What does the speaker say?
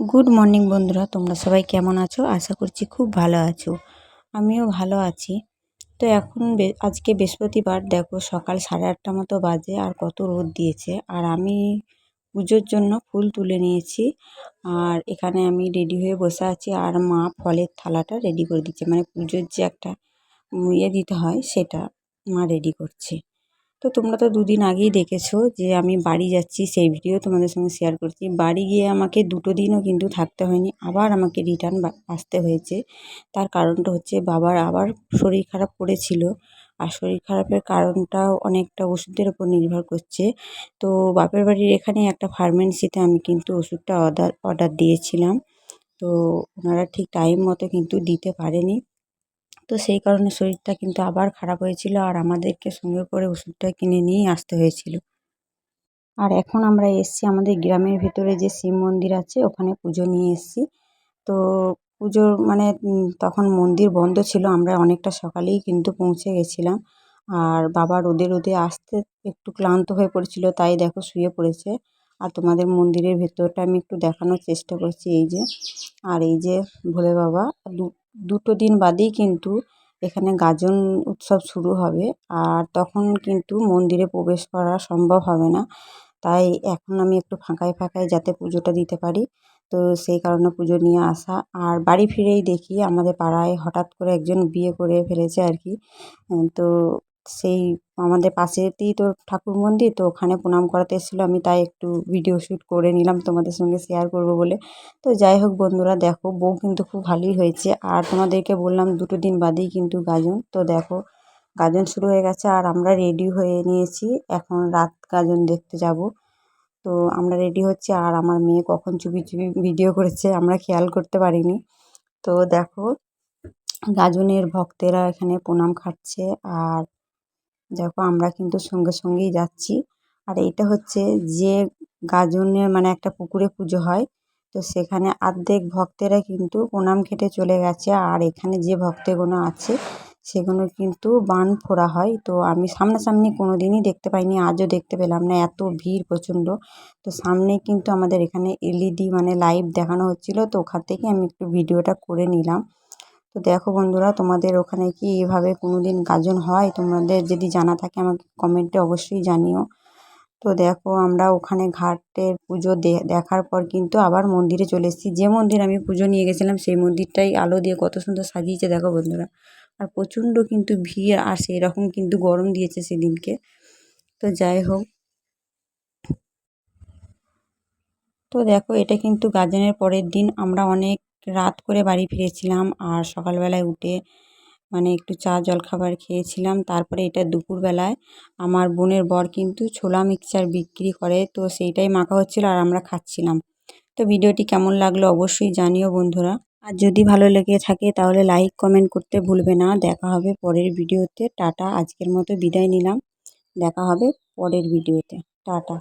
Good morning বন্ধুরা। তোমরা সবাই কেমন আছো? আশা করছি খুব ভালো আছো। আমিও ভালো আছি। তো এখন আজকে বৃহস্পতিবার, দেখো সকাল সাড়ে আটটা মতো বাজে আর কত রোদ দিয়েছে। আর আমি পুজোর জন্য ফুল তুলে নিয়েছি। আর এখানে আমি রেডি হয়ে বসে আছি আর মা ফলের থালাটা রেডি করে দিচ্ছে। মানে পুজোর যে একটা ইয়ে দিতে হয়, সেটা মা রেডি করছে। তো তোমরা তো দুদিন আগেই দেখেছ যে আমি বাড়ি যাচ্ছি, সেই ভিডিও তোমাদের সঙ্গে শেয়ার করছি। বাড়ি গিয়ে আমাকে দুটো দিনও কিন্তু থাকতে হয়নি, আবার আমাকে রিটার্ন আসতে হয়েছে। তার কারণটা হচ্ছে বাবার আবার শরীর খারাপ করেছিল, আর শরীর খারাপের কারণটাও অনেকটা ওষুধের ওপর নির্ভর করছে। তো বাপের বাড়ির এখানে একটা ফার্মেন্সিতে আমি কিন্তু ওষুধটা অর্ডার অর্ডার দিয়েছিলাম। তো ওনারা ঠিক টাইম মতো কিন্তু দিতে পারেনি। তো সেই কারণে শরীরটা কিন্তু আবার খারাপ হয়েছিল আর আমাদেরকে সঙ্গে করে ওষুধটা কিনে নিয়েই আসতে হয়েছিল। আর এখন আমরা এসছি আমাদের গ্রামের ভেতরে যে শিব মন্দির আছে, ওখানে পুজো নিয়ে এসছি। তো পুজোর মানে তখন মন্দির বন্ধ ছিল, আমরা অনেকটা সকালেই কিন্তু পৌঁছে গেছিলাম। আর বাবা রোদে রোদে আসতে একটু ক্লান্ত হয়ে পড়েছিল, তাই দেখো শুয়ে পড়েছে। আর তোমাদের মন্দিরের ভেতরটা আমি একটু দেখানোর চেষ্টা করছি, এই যে। আর এই যে ভোলে বাবা দুটো দিন বাদেই কিন্তু এখানে গাজন উৎসব শুরু হবে। আর তখন কিন্তু মন্দিরে প্রবেশ করা সম্ভব হবে না। তাই এখন আমি একটু ফাঁকায় ফাঁকায় যাতে পুজোটা দিতে পারি। তো সেই কারণে পুজো নিয়ে আসা। আর বাড়ি ফিরেই দেখি আমাদের পাড়ায় হঠাৎ করে একজন বিয়ে করে ফেলেছে আর কি। তো সেই আমাদের পাশেতেই তো ঠাকুর মন্দির, তো ওখানে প্রণাম করাতে এসেছিল। আমি তাই একটু ভিডিও শ্যুট করে নিলাম, তোমাদের সঙ্গে শেয়ার করব বলে। তো যাই হোক বন্ধুরা, দেখো বউ কিন্তু খুব ভালোই হয়েছে। আর তোমাদেরকে বললাম দুটো দিন বাদেই কিন্তু গাজন। তো দেখো, গাজন শুরু হয়ে গেছে আর আমরা রেডি হয়ে নিয়েছি। এখন রাত গাজন দেখতে যাব। তো আমরা রেডি হচ্ছি আর আমার মেয়ে কখন চুপি চুপি ভিডিও করেছে আমরা খেয়াল করতে পারিনি। তো দেখো, গাজনের ভক্তেরা এখানে প্রণাম খাচ্ছে। আর দেখো আমরা কিন্তু সঙ্গে সঙ্গেই যাচ্ছি। আর এটা হচ্ছে যে গাজনের মানে একটা পুকুরে পুজো হয়। তো সেখানে অর্ধেক ভক্তেরা কিন্তু প্রণাম খেটে চলে গেছে। আর এখানে যে ভক্তগুলো আছে, সেগুলো কিন্তু বান ফোড়া হয়। তো আমি সামনাসামনি কোনো দিনই দেখতে পাইনি, আজও দেখতে পেলাম না। এত ভিড় প্রচণ্ড। তো সামনে কিন্তু আমাদের এখানে এলইডি মানে লাইভ দেখানো হচ্ছিল। তো ওখান থেকে আমি একটু ভিডিওটা করে নিলাম। তো দেখো বন্ধুরা, তোমাদের ওখানে কি এভাবে কোনো দিন গাজন হয়? তোমাদের যদি জানা থাকে আমাকে কমেন্টে অবশ্যই জানিও। তো দেখো, আমরা ওখানে ঘাটের পুজো দেখার পর কিন্তু আবার মন্দিরে চলে এসেছি। যে মন্দির আমি পুজো নিয়ে গেছিলাম, সেই মন্দিরটাই আলো দিয়ে কত সুন্দর সাজিয়েছে দেখো বন্ধুরা। আর প্রচণ্ড কিন্তু ভিড়, আর সেই রকম কিন্তু গরম দিয়েছে সেদিনকে। তো যাই হোক। তো দেখো, এটা কিন্তু গাজনের পরের দিন। আমরা অনেক রাত করে বাড়ি ফিরেছিলাম আর সকালবেলায় উঠে মানে একটু চা, জলখাবার খেয়েছিলাম। তারপরে এটা দুপুরবেলায় আমার বোনের বর কিন্তু ছোলা মিক্সচার বিক্রি করে, তো সেইটাই মাখা হচ্ছিল আর আমরা খাচ্ছিলাম। তো ভিডিওটি কেমন লাগল অবশ্যই জানিও বন্ধুরা। আর যদি ভালো লেগে থাকে তাহলে লাইক, কমেন্ট করতে ভুলবে না। দেখা হবে পরের ভিডিওতে। টাটা, আজকের মতো বিদায় নিলাম। দেখা হবে পরের ভিডিওতে। টাটা।